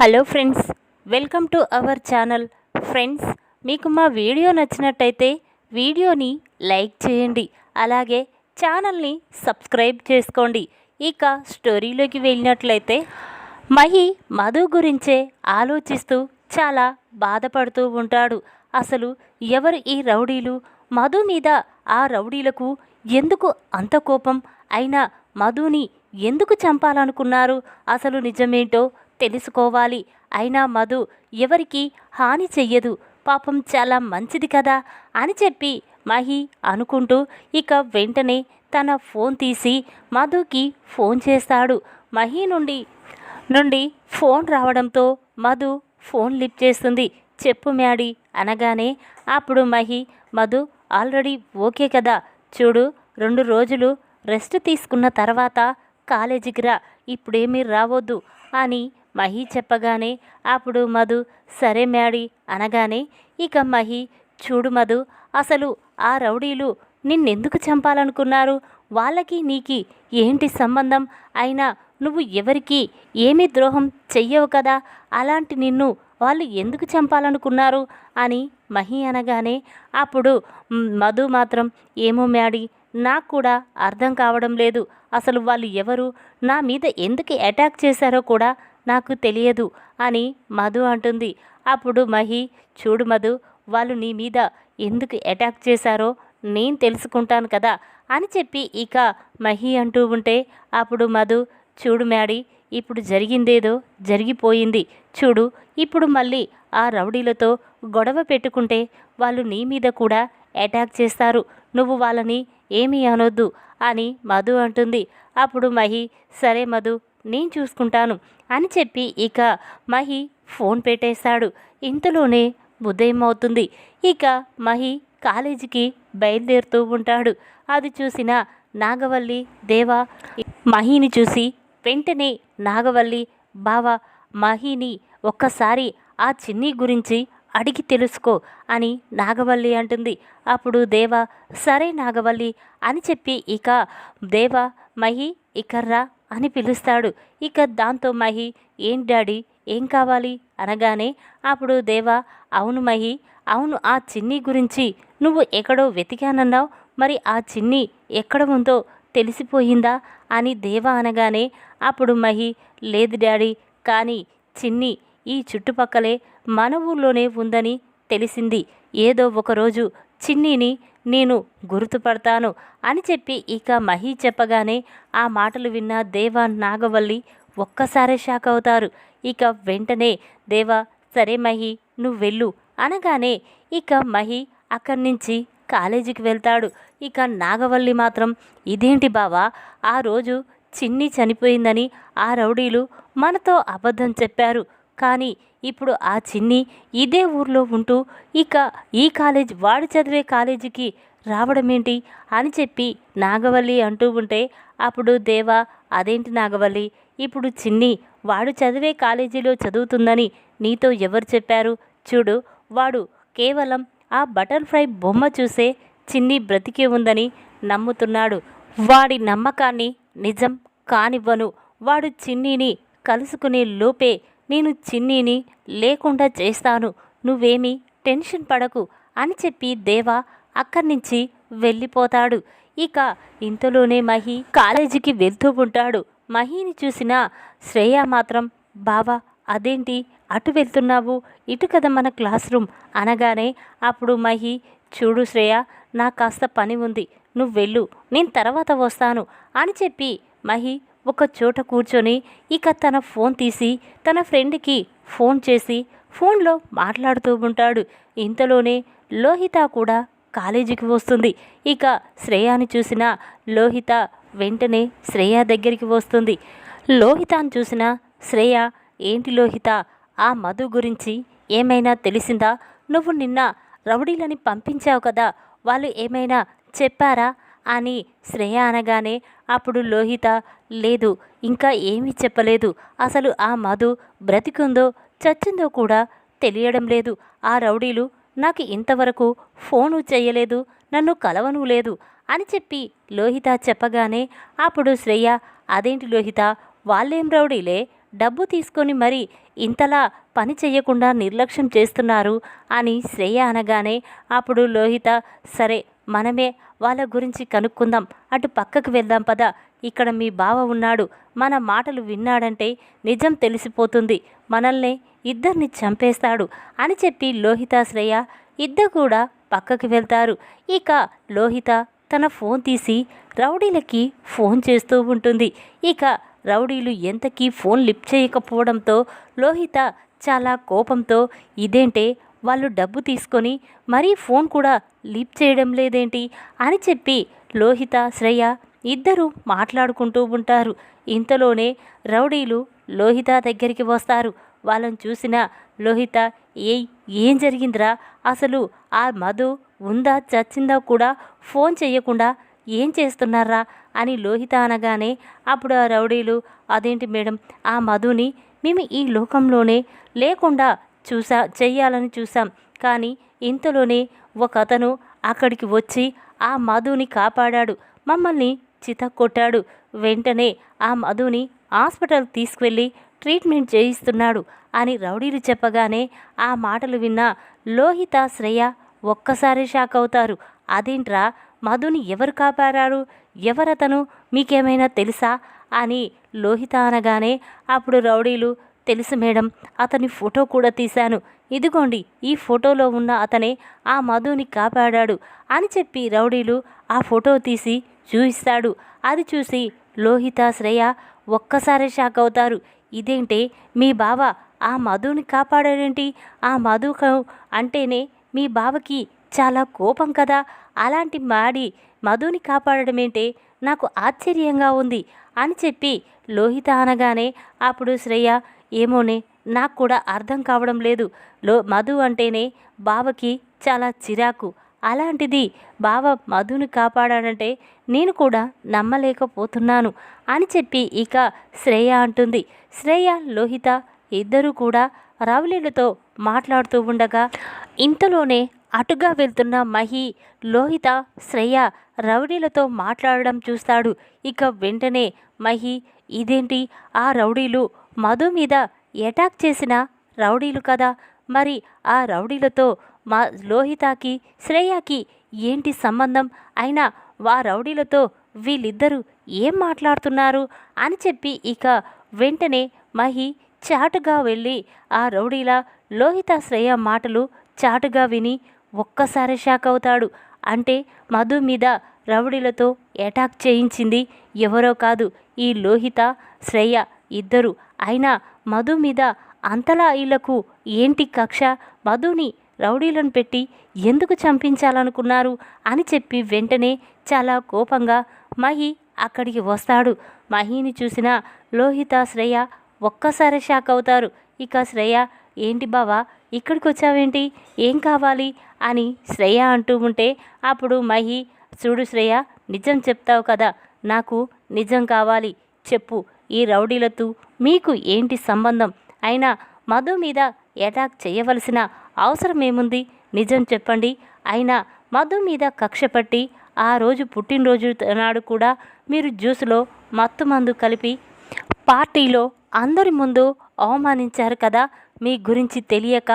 Hello friends welcome to our channel. Friends మీకు మా video నచ్చినట్టయితే వీడియోని లైక్ చేయండి. అలాగే ఛానల్ని సబ్స్క్రైబ్ చేసుకోండి. ఇక స్టోరీలోకి వెళ్ళినట్లయితే మహి మధు గురించే ఆలోచిస్తూ చాలా బాధపడుతూ ఉంటాడు. అసలు ఎవరు ఈ రౌడీలు? మధు మీద ఆ రౌడీలకు ఎందుకు అంత కోపం? అయినా మధుని ఎందుకు చంపాలనుకున్నారు? అసలు నిజమేంటో తెలుసుకోవాలి. అయినా మధు ఎవరికి హాని చెయ్యదు. పాపం చాలా మంచిది కదా? అని చెప్పి మహి అనుకుంటూ ఇక వెంటనే తన ఫోన్ తీసి మధుకి ఫోన్ చేస్తాడు. మహి నుండి నుండి ఫోన్ రావడంతో మధు ఫోన్ లిఫ్ట్ చేస్తుంది. చెప్పు మ్యాడీ అనగానే అప్పుడు మహి మధు ఆల్రెడీ ఓకే కదా? చూడు రెండు రోజులు రెస్ట్ తీసుకున్న తర్వాత కాలేజీకి రా. ఇప్పుడేమీ రావద్దు అని మహి చెప్పగానే అప్పుడు మధు సరే మ్యాడీ అనగానే ఇక మహి చూడు మధు అసలు ఆ రౌడీలు నిన్నెందుకు చంపాలనుకున్నారు? వాళ్ళకి నీకి ఏంటి సంబంధం? అయినా నువ్వు ఎవరికి ఏమీ ద్రోహం చెయ్యవు కదా? అలాంటి నిన్ను వాళ్ళు ఎందుకు చంపాలనుకున్నారు? అని మహి అనగానే అప్పుడు మధు మాత్రం ఏమో మ్యాడీ నాకు కూడా అర్థం కావడం లేదు. అసలు వాళ్ళు ఎవరు? నా మీద ఎందుకు అటాక్ చేశారో కూడా నాకు తెలియదు అని మధు అంటుంది. అప్పుడు మహి చూడు మధు వాళ్ళు నీ మీద ఎందుకు అటాక్ చేశారో నేను తెలుసుకుంటాను కదా అని చెప్పి ఇక మహి అంటూ ఉంటే అప్పుడు మధు చూడు మ్యాడీ ఇప్పుడు జరిగిందేదో జరిగిపోయింది చూడు. ఇప్పుడు మళ్ళీ ఆ రౌడీలతో గొడవ పెట్టుకుంటే వాళ్ళు నీ మీద కూడా అటాక్ చేస్తారు నువ్వు వాళ్ళని ఏమీ అనొద్దు అని మధు అంటుంది. అప్పుడు మహి సరే మధు నేను చూసుకుంటాను అని చెప్పి ఇక మహి ఫోన్ పెట్టేశాడు. ఇంతలోనే ఉదయం అవుతుంది ఇక మహి కాలేజీకి బయలుదేరుతూ ఉంటాడు. అది చూసిన నాగవల్లి దేవా మహిని చూసి వెంటనే నాగవల్లి బావా మహిని ఒక్కసారి ఆ చిన్ని గురించి అడిగి తెలుసుకో అని నాగవల్లి అంటుంది. అప్పుడు దేవ సరే నాగవల్లి అని చెప్పి ఇక దేవ మహి ఇకర్రా అని పిలుస్తాడు. ఇక దాంతో మహి ఏం డాడీ ఏం కావాలి? అనగానే అప్పుడు దేవా అవును మహి అవును ఆ చిన్ని గురించి. నువ్వు ఎక్కడో వెతికానన్నావు మరి ఆ చిన్ని ఎక్కడ ఉందో తెలిసిపోయిందా? అని దేవా అనగానే అప్పుడు మహి లేదు డాడీ కానీ చిన్ని ఈ చుట్టుపక్కలే మన ఊళ్ళోనే ఉందని తెలిసింది. ఏదో ఒకరోజు చిన్నిని నేను గుర్తుపడతాను అని చెప్పి ఇక మహి చెప్పగానే ఆ మాటలు విన్న దేవ నాగవల్లి ఒక్కసారే షాక్ అవుతారు. ఇక వెంటనే దేవా సరే మహి నువ్వు వెళ్ళు అనగానే ఇక మహి అక్కడి నుంచి కాలేజీకి వెళ్తాడు. ఇక నాగవల్లి మాత్రం ఇదేంటి బావా ఆ రోజు చిన్ని చనిపోయిందని ఆ రౌడీలు మనతో అబద్ధం చెప్పారు. కానీ ఇప్పుడు ఆ చిన్ని ఇదే ఊర్లో ఉంటూ ఇక ఈ కాలేజ్ వాడు చదివే కాలేజీకి రావడమేంటి అని చెప్పి నాగవల్లి అంటూ ఉంటే అప్పుడు దేవా అదేంటి నాగవల్లి? ఇప్పుడు చిన్ని వాడు చదివే కాలేజీలో చదువుతుందని నీతో ఎవరు చెప్పారు? చూడు వాడు కేవలం ఆ బటర్ఫ్లై బొమ్మ చూసే చిన్ని బ్రతికే ఉందని నమ్ముతున్నాడు. వాడి నమ్మకాన్ని నిజం కానివ్వను. వాడు చిన్నిని కలుసుకునే లోపే నేను చిన్నీని లేకుండా చేస్తాను. నువ్వేమీ టెన్షన్ పడకు అని చెప్పి దేవా అక్కడి నుంచి వెళ్ళిపోతాడు. ఇక ఇంతలోనే మహి కాలేజీకి వెళ్తూ ఉంటాడు. మహిని చూసిన శ్రేయ మాత్రం బావా అదేంటి? అటు వెళ్తున్నావు? ఇటు కదా మన క్లాస్ రూమ్ అనగానే అప్పుడు మహి చూడు శ్రేయ నాకు కాస్త పని ఉంది. నువ్వు వెళ్ళు. నేను తర్వాత వస్తాను అని చెప్పి మహి ఒక చోట కూర్చొని ఇక తన ఫోన్ తీసి తన ఫ్రెండ్కి ఫోన్ చేసి ఫోన్లో మాట్లాడుతూ ఉంటాడు. ఇంతలోనే లోహిత కూడా కాలేజీకి వస్తుంది. ఇక శ్రేయాని చూసిన లోహిత వెంటనే శ్రేయ దగ్గరికి వస్తుంది. లోహితాన్ని చూసిన శ్రేయ ఏంటి లోహిత ఆ మధు గురించి ఏమైనా తెలిసిందా? నువ్వు నిన్న రౌడీలని పంపించావు కదా వాళ్ళు ఏమైనా చెప్పారా? అని శ్రేయ అనగానే అప్పుడు లోహిత లేదు ఇంకా ఏమీ చెప్పలేదు. అసలు ఆ మధు బ్రతికుందో చచ్చిందో కూడా తెలియడం లేదు. ఆ రౌడీలు నాకు ఇంతవరకు ఫోను చేయలేదు నన్ను కలవను లేదు అని చెప్పి లోహిత చెప్పగానే అప్పుడు శ్రేయ అదేంటి లోహిత వాళ్ళేం రౌడీలే? డబ్బు తీసుకొని మరి ఇంతలా పని చేయకుండా నిర్లక్ష్యం చేస్తున్నారు అని శ్రేయ అనగానే అప్పుడు లోహిత సరే మనమే వాళ్ళ గురించి కనుక్కుందాం. అటు పక్కకు వెళ్దాం పద. ఇక్కడ మీ బావ ఉన్నాడు. మన మాటలు విన్నాడంటే నిజం తెలిసిపోతుంది. మనల్ని ఇద్దరిని చంపేస్తాడు అని చెప్పి లోహిత శ్రేయ ఇద్దరు కూడా పక్కకి వెళ్తారు. ఇక లోహిత తన ఫోన్ తీసి రౌడీలకి ఫోన్ చేస్తూ ఉంటుంది. ఇక రౌడీలు ఎంతకీ ఫోన్ లిఫ్ట్ చేయకపోవడంతో లోహిత చాలా కోపంతో ఇదేంటే వాళ్ళు డబ్బు తీసుకొని మరీ ఫోన్ కూడా లీప్ చేయడం లేదేంటి అని చెప్పి లోహిత శ్రేయ ఇద్దరు మాట్లాడుకుంటూ ఉంటారు. ఇంతలోనే రౌడీలు లోహిత దగ్గరికి వస్తారు. వాళ్ళని చూసిన లోహిత ఏ ఏం జరిగిందిరా? అసలు ఆ మధు ఉందా చచ్చిందా కూడా ఫోన్ చేయకుండా ఏం చేస్తున్నారా? అని లోహిత అనగానే అప్పుడు ఆ రౌడీలు అదేంటి మేడం ఆ మధుని మేము ఈ లోకంలోనే లేకుండా చూసా చెయ్యాలని చూసాం. కానీ ఇంతలోనే ఒక అతను అక్కడికి వచ్చి ఆ మధుని కాపాడాడు. మమ్మల్ని చితక్కొట్టాడు. వెంటనే ఆ మధుని హాస్పిటల్ తీసుకువెళ్ళి ట్రీట్మెంట్ చేయిస్తున్నాడు అని రౌడీలు చెప్పగానే ఆ మాటలు విన్న లోహిత శ్రేయ ఒక్కసారి షాక్ అవుతారు. అదేంట్రా మధుని ఎవరు కాపాడారు? ఎవరతను? మీకేమైనా తెలుసా? అని లోహిత అనగానే అప్పుడు రౌడీలు తెలుసు మేడం అతని ఫోటో కూడా తీశాను. ఇదిగోండి ఈ ఫోటోలో ఉన్న అతనే ఆ మధుని కాపాడాడు అని చెప్పి రౌడీలు ఆ ఫోటో తీసి చూపిస్తాడు అది చూసి లోహిత శ్రేయ ఒక్కసారి షాక్ అవుతారు. ఇదేంటే మీ బావ ఆ మధుని కాపాడాడేంటి? ఆ మధుకు అంటేనే మీ బావకి చాలా కోపం కదా? అలాంటి మాడి మధుని కాపాడడమేంటే నాకు ఆశ్చర్యంగా ఉంది అని చెప్పి లోహిత అనగానే అప్పుడు శ్రేయ ఏమోనే నాకు కూడా అర్థం కావడం లేదు. లో మధు అంటేనే బావకి చాలా చిరాకు. అలాంటిది బావ మధుని కాపాడాడంటే నేను కూడా నమ్మలేకపోతున్నాను అని చెప్పి ఇక శ్రేయ అంటుంది. శ్రేయ లోహిత ఇద్దరూ కూడా రవలీలతో మాట్లాడుతూ ఉండగా ఇంతలోనే అటుగా వెళ్తున్న మహి లోహిత శ్రేయ రౌడీలతో మాట్లాడడం చూస్తాడు. ఇక వెంటనే మహి ఇదేంటి? ఆ రౌడీలు మధు మీద అటాక్ చేసిన రౌడీలు కదా. మరి ఆ రౌడీలతో మా లోహితాకి శ్రేయాకి ఏంటి సంబంధం? అయినా వా రౌడీలతో వీళ్ళిద్దరూ ఏం మాట్లాడుతున్నారు? అని చెప్పి ఇక వెంటనే మహి చాటుగా వెళ్ళి ఆ రౌడీల లోహిత శ్రేయ మాటలు చాటుగా విని ఒక్కసారి షాక్ అవుతాడు. అంటే మధు మీద రౌడీలతో అటాక్ చేయించింది ఎవరో కాదు ఈ లోహిత శ్రేయ ఇద్దరు. అయినా మధు మీద అంతలా వీళ్ళకు ఏంటి కక్ష? మధుని రౌడీలను పెట్టి ఎందుకు చంపించాలనుకున్నారు? అని చెప్పి వెంటనే చాలా కోపంగా మహి అక్కడికి వస్తాడు. మహిని చూసిన లోహిత శ్రేయ ఒక్కసారి షాక్ అవుతారు. ఇక శ్రేయ ఏంటి బావా ఇక్కడికి వచ్చావేంటి ఏం కావాలి? అని శ్రేయ అంటూ ఉంటే అప్పుడు మహి చూడు శ్రేయ నిజం చెప్తావు కదా నాకు నిజం కావాలి చెప్పు. ఈ రౌడీలతో మీకు ఏంటి సంబంధం? అయినా మధు మీద అటాక్ చేయవలసిన అవసరం ఏముంది నిజం చెప్పండి. అయినా మధు మీద కక్ష పట్టి ఆ రోజు పుట్టినరోజు నాడు కూడా మీరు జ్యూస్లో మత్తు మందు కలిపి పార్టీలో అందరి ముందు అవమానించారు కదా? మీ గురించి తెలియక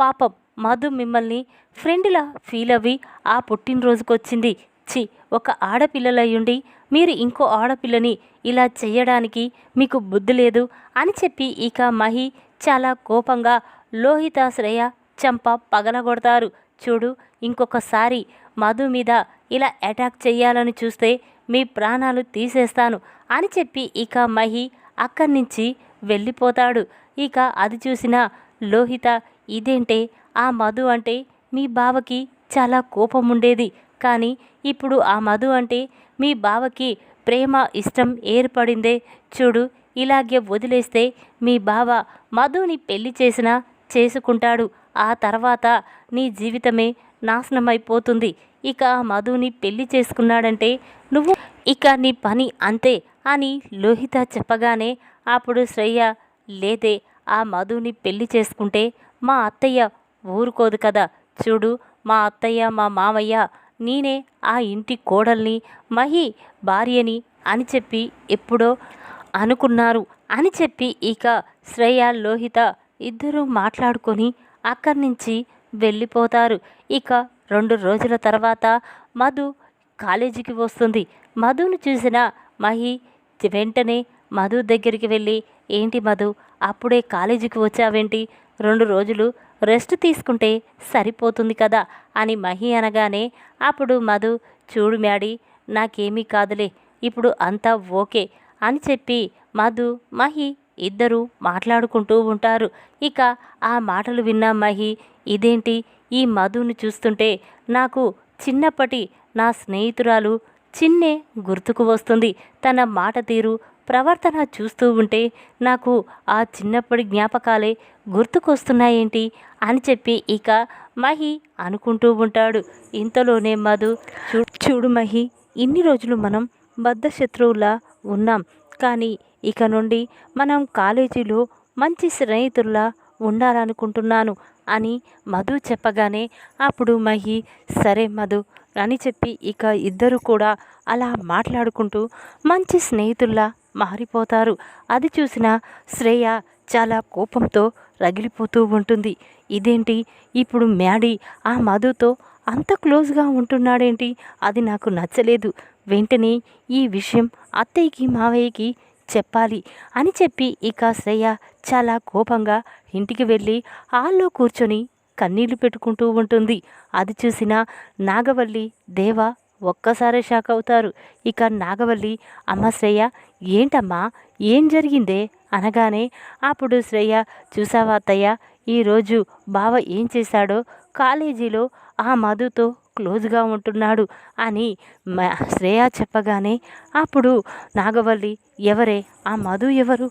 పాపం మధు మిమ్మల్ని ఫ్రెండ్లా ఫీల్ అవ్వి ఆ పుట్టినరోజుకు వచ్చింది చి ఒక ఆడపిల్లలయ్యుండి మీరు ఇంకో ఆడపిల్లని ఇలా చేయడానికి మీకు బుద్ధి లేదు అని చెప్పి ఇక మహి చాలా కోపంగా లోహిత శ్రేయ చంప పగలగొడతారు. చూడు ఇంకొకసారి మధు మీద ఇలా అటాక్ చేయాలని చూస్తే మీ ప్రాణాలు తీసేస్తాను అని చెప్పి ఇక మహి అక్కడి నుంచి వెళ్ళిపోతాడు. ఇక అది చూసిన లోహిత ఇదేంటే? ఆ మధు అంటే మీ బావకి చాలా కోపం ఉండేది కానీ ఇప్పుడు ఆ మధు అంటే మీ బావకి ప్రేమ ఇష్టం ఏర్పడిందే చూడు. ఇలాగే వదిలేస్తే మీ బావ మధుని పెళ్ళి చేసినా చేసుకుంటాడు. ఆ తర్వాత నీ జీవితమే నాశనమైపోతుంది. ఇక ఆ మధుని పెళ్ళి చేసుకున్నాడంటే నువ్వు ఇక నీ పని అంతే అని లోహిత చెప్పగానే అప్పుడు శ్రేయ లేదే ఆ మధుని పెళ్ళి చేసుకుంటే మా అత్తయ్య ఊరుకోదు కదా. చూడు మా అత్తయ్య మా మామయ్య నేనే ఆ ఇంటి కోడల్ని మహి భార్యని అని చెప్పి ఎప్పుడో అనుకున్నారు. అని చెప్పి ఇక శ్రేయ లోహిత ఇద్దరూ మాట్లాడుకొని అక్కడి నుంచి వెళ్ళిపోతారు. ఇక రెండు రోజుల తర్వాత మధు కాలేజీకి వస్తుంది. మధును చూసిన మహి వెంటనే మధు దగ్గరికి వెళ్ళి ఏంటి మధు అప్పుడే కాలేజీకి వచ్చావేంటి? రెండు రోజులు రెస్ట్ తీసుకుంటే సరిపోతుంది కదా అని మహి అనగానే అప్పుడు మధు చూడు మ్యాడీ నాకేమీ కాదులే ఇప్పుడు అంతా ఓకే అని చెప్పి మధు మహి ఇద్దరూ మాట్లాడుకుంటూ ఉంటారు. ఇక ఆ మాటలు విన్న మహి ఇదేంటి? ఈ మధుని చూస్తుంటే నాకు చిన్నప్పటి నా స్నేహితురాలు చిన్నే గుర్తుకు వస్తుంది. తన మాట తీరు ప్రవర్తన చూస్తూ ఉంటే నాకు ఆ చిన్నప్పటి జ్ఞాపకాలే గుర్తుకొస్తున్నాయేంటి అని చెప్పి ఇక మహి అనుకుంటూ ఉంటాడు. ఇంతలోనే మధు చూడు మహి ఇన్ని రోజులు మనం బద్ధ శత్రువులా ఉన్నాం. కానీ ఇక నుండి మనం కాలేజీలో మంచి స్నేహితుల్లా ఉండాలనుకుంటున్నాను అని మధు చెప్పగానే అప్పుడు మహి సరే మధు అని చెప్పి ఇక ఇద్దరు కూడా అలా మాట్లాడుకుంటూ మంచి స్నేహితుల్లా మారిపోతారు. అది చూసిన శ్రేయ చాలా కోపంతో రగిలిపోతూ ఉంటుంది. ఇదేంటి? ఇప్పుడు మ్యాడీ ఆ మధుతో అంత క్లోజ్గా ఉంటున్నాడేంటి? అది నాకు నచ్చలేదు. వెంటనే ఈ విషయం అత్తయ్యకి మావయ్యకి చెప్పాలి అని చెప్పి ఇక శ్రేయ చాలా కోపంగా ఇంటికి వెళ్ళి హాల్లో కూర్చొని కన్నీళ్ళు పెట్టుకుంటూ ఉంటుంది. అది చూసిన నాగవల్లి దేవ ఒక్కసారే షాక్ అవుతారు. ఇక నాగవల్లి అమ్మ శ్రేయ ఏంటమ్మా? ఏం జరిగిందే? అనగానే అప్పుడు శ్రేయ చూసావా అత్తయ్య ఈరోజు బావ ఏం చేశాడో? కాలేజీలో ఆ మధుతో క్లోజ్గా ఉంటున్నాడు అని మ- శ్రేయ చెప్పగానే అప్పుడు నాగవల్లి ఎవరే? ఆ మధు ఎవరు?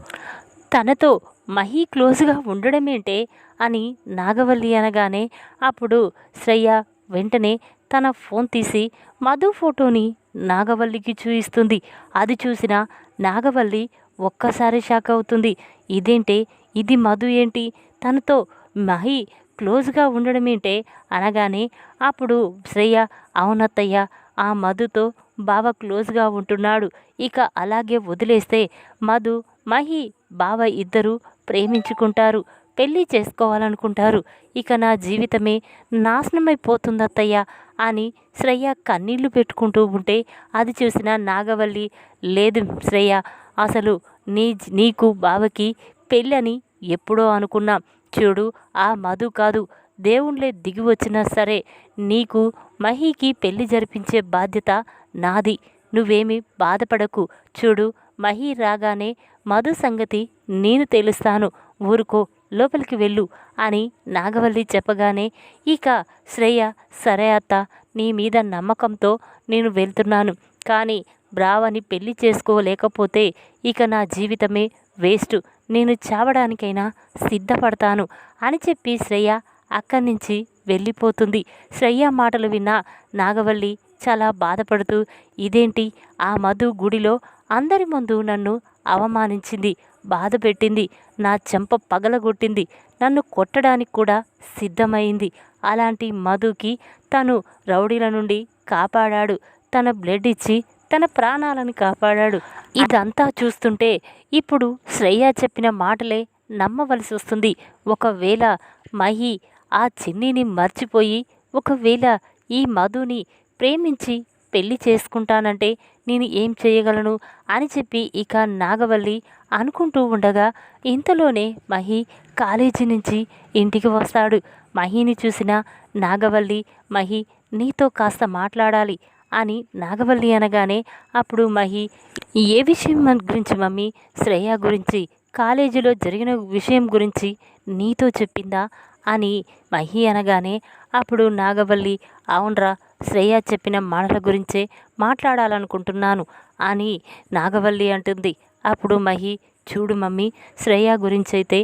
తనతో మహి క్లోజ్గా ఉండడమేంటే? అని నాగవల్లి అనగానే అప్పుడు శ్రేయ వెంటనే తన ఫోన్ తీసి మధు ఫోటోని నాగవల్లికి చూయిస్తుంది. అది చూసిన నాగవల్లి ఒక్కసారి షాక్ అవుతుంది. ఇదేంటే ఇది మధు ఏంటి? తనతో మహి క్లోజ్గా ఉండడమేంటే అనగానే అప్పుడు శ్రేయ అవునత్తయ్య ఆ మధుతో బావ క్లోజ్గా ఉంటున్నాడు. ఇక అలాగే వదిలేస్తే మధు మహి బావ ఇద్దరు ప్రేమించుకుంటారు. పెళ్ళి చేసుకోవాలనుకుంటారు. ఇక నా జీవితమే నాశనమైపోతుందత్తయ్య. అని శ్రేయ కన్నీళ్ళు పెట్టుకుంటూ ఉంటే అది చూసిన నాగవల్లి లేదు శ్రేయ అసలు నీ నీకు బావకి పెళ్ళని ఎప్పుడో అనుకున్నాం. చూడు ఆ మధు కాదు. దేవుళ్ళే దిగి వచ్చినా సరే నీకు మహికి పెళ్ళి జరిపించే బాధ్యత నాది. నువ్వేమీ బాధపడకు. చూడు మహి రాగానే మధు సంగతి నేను తెలుస్తాను. ఊరుకో. లోపలికి వెళ్ళు అని నాగవల్లి చెప్పగానే ఇక శ్రేయ సరే అత్త నీ మీద నమ్మకంతో నేను వెళ్తున్నాను. కానీ బ్రావని పెళ్ళి చేసుకోలేకపోతే ఇక నా జీవితమే వేస్ట్. నేను చావడానికైనా సిద్ధపడతాను అని చెప్పి శ్రేయ అక్కడి నుంచి వెళ్ళిపోతుంది. శ్రేయ మాటలు విన్న నాగవల్లి చాలా బాధపడుతూ ఇదేంటి? ఆ మధు గుడిలో అందరి ముందు నన్ను అవమానించింది. బాధ పెట్టింది. నా చెంప పగలగొట్టింది. నన్ను కొట్టడానికి కూడా సిద్ధమైంది. అలాంటి మధుకి తను రౌడీల నుండి కాపాడాడు. తన బ్లడ్ ఇచ్చి తన ప్రాణాలను కాపాడాడు. ఇదంతా చూస్తుంటే ఇప్పుడు శ్రేయ చెప్పిన మాటలే నమ్మవలసి వస్తుంది. ఒకవేళ మహి ఆ చిన్నిని మర్చిపోయి ఒకవేళ ఈ మధుని ప్రేమించి పెళ్ళి చేసుకుంటానంటే నేను ఏం చేయగలను? అని చెప్పి ఇక నాగవల్లి అనుకుంటూ ఉండగా ఇంతలోనే మహి కాలేజీ నుంచి ఇంటికి వస్తాడు. మహిని చూసిన నాగవల్లి మహి నీతో కాస్త మాట్లాడాలి అని నాగవల్లి అనగానే అప్పుడు మహి ఏ విషయం గురించి మమ్మీ? శ్రేయ గురించి కాలేజీలో జరిగిన విషయం గురించి నీతో చెప్పిందా? అని మహి అనగానే అప్పుడు నాగవల్లి అవునరా శ్రేయ చెప్పిన మాటల గురించే మాట్లాడాలనుకుంటున్నాను అని నాగవల్లి అంటుంది. అప్పుడు మహి చూడు మమ్మీ శ్రేయ గురించి అయితే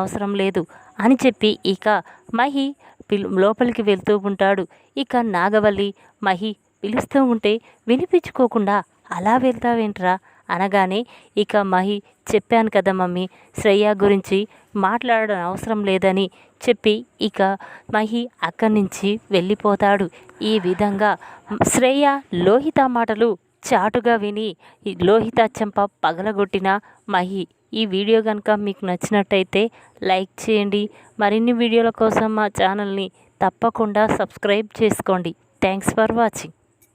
అవసరం లేదు అని చెప్పి ఇక మహి పిల్ లోపలికి వెళ్తూ ఉంటాడు. ఇక నాగవల్లి మహి పిలుస్తూ ఉంటే వినిపించుకోకుండా అలా వెళ్తావేంట్రా? అనగానే ఇక మహి చెప్పాను కదా మమ్మీ శ్రేయ గురించి మాట్లాడడం అవసరం లేదని చెప్పి ఇక మహి అక్కడి నుంచి వెళ్ళిపోతాడు. ఈ విధంగా శ్రేయ లోహిత మాటలు చాటుగా విని లోహిత చెంప పగలగొట్టిన మహి. ఈ వీడియో కనుక మీకు నచ్చినట్టయితే లైక్ చేయండి. మరిన్ని వీడియోల కోసం మా ఛానల్ని తప్పకుండా సబ్స్క్రైబ్ చేసుకోండి. Thanks for watching.